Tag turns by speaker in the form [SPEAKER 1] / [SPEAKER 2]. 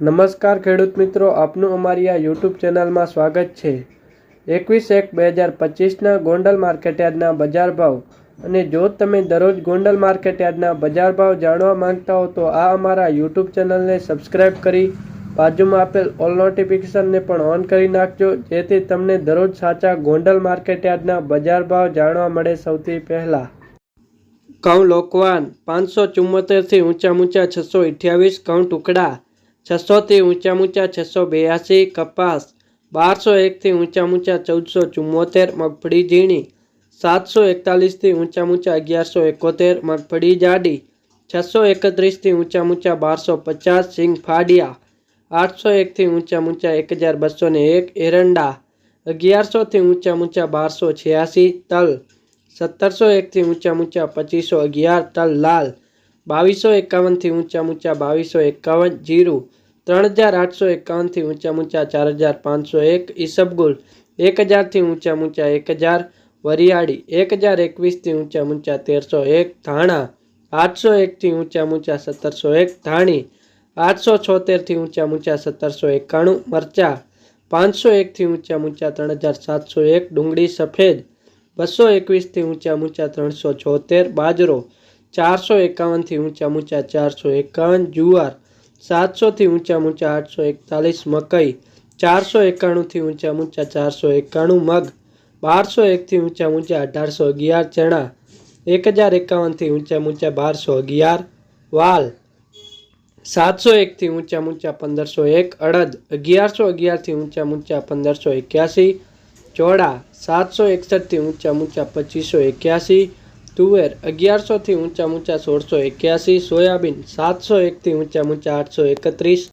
[SPEAKER 1] નમસ્કાર ખેડૂત મિત્રો, આપનું અમારી આ યુટ્યુબ ચેનલમાં સ્વાગત છે. એકવીસ એક બે હજાર પચીસના ગોંડલ માર્કેટયાર્ડના બજાર ભાવ. અને જો તમે દરરોજ ગોંડલ માર્કેટયાર્ડના બજાર ભાવ જાણવા માંગતા હો, તો આ અમારા યુટ્યુબ ચેનલને સબસ્ક્રાઈબ કરી, બાજુમાં આપેલ ઓલ નોટિફિકેશનને પણ ઓન કરી નાખજો, જેથી તમને દરરોજ સાચા ગોંડલ માર્કેટયાર્ડના બજાર ભાવ જાણવા મળે સૌથી પહેલાં. ઘઉં લોકવાન પાંચસો ચુમ્મોતેરથી ઊંચા ઊંચા છસો અઠ્યાવીસ ઘઉં ટુકડા. છસોથી ઊંચા ઊંચા છસો બ્યાસી કપાસ બારસો એકથી ઊંચા ઊંચા ચૌદસો ચુમ્મોતેર મગફળી ઝીણી સાતસો એકતાલીસથી ઊંચા ઊંચા અગિયારસો એકોતેર મગફળી જાડી છસો એકત્રીસથી ઊંચા ઊંચા બારસો પચાસ સિંગ ફાડિયા આઠસો એકથી ઊંચા ઊંચા એક હજાર બસો ને એક એરંડા અગિયારસોથી ઊંચા ઊંચા બારસો છ્યાસી તલ સત્તરસો એકથી ઊંચા ઊંચા પચીસો અગિયાર તલ લાલ બાવીસો એકાવનથી ઊંચા ઊંચા બાવીસો એકાવન જીરું ત્રણ હજાર આઠસો એકાવનથી ઊંચા ઊંચા ચાર હજાર પાંચસો એક ઈસબગુલ એક હજારથી ઊંચા ઊંચા એક હજાર વરિયાળી એક હજાર એકવીસથી ઊંચા ઊંચા તેરસો એક ધાણા આઠસો એકથી ઊંચા ઊંચા સત્તરસો એક ધાણી આઠસો છોતેરથી ઊંચા ઊંચા સત્તરસો એકાણું મરચા પાંચસો એકથી ઊંચા ઊંચા ત્રણ હજાર સાતસો એક ડુંગળી સફેદ બસો એકવીસથી ઊંચા ઊંચા ત્રણસો છોતેર બાજરો ચારસો એકાવનથી ઊંચા ઊંચા ચારસો એકાવન, જુવાર સાતસોથી ઊંચા ઊંચા આઠસો એકતાલીસ, મકઈ ચારસો એકાણુંથી ઊંચા ઊંચા ચારસો એકાણું, મગ બારસો એકથી ઊંચા ઊંચા અઢારસો અગિયાર, ચણા એક હજાર એકાવનથી ઊંચા ઊંચા બારસો અગિયાર, વાલ સાતસો એકથી ઊંચા ઊંચા પંદરસો એક, અડદ અગિયારસો અગિયારથી ઊંચા ઊંચા પંદરસો એક્યાસી ચોડા સાતસો એકસઠથી ઊંચા ઊંચા પચીસો એક્યાસી તુવેર અગિયારસોથી ઊંચા ઊંચા સોળસો એક્યાસી સોયાબીન સાતસો એકથી ઊંચા ઊંચા આઠસો એકત્રીસ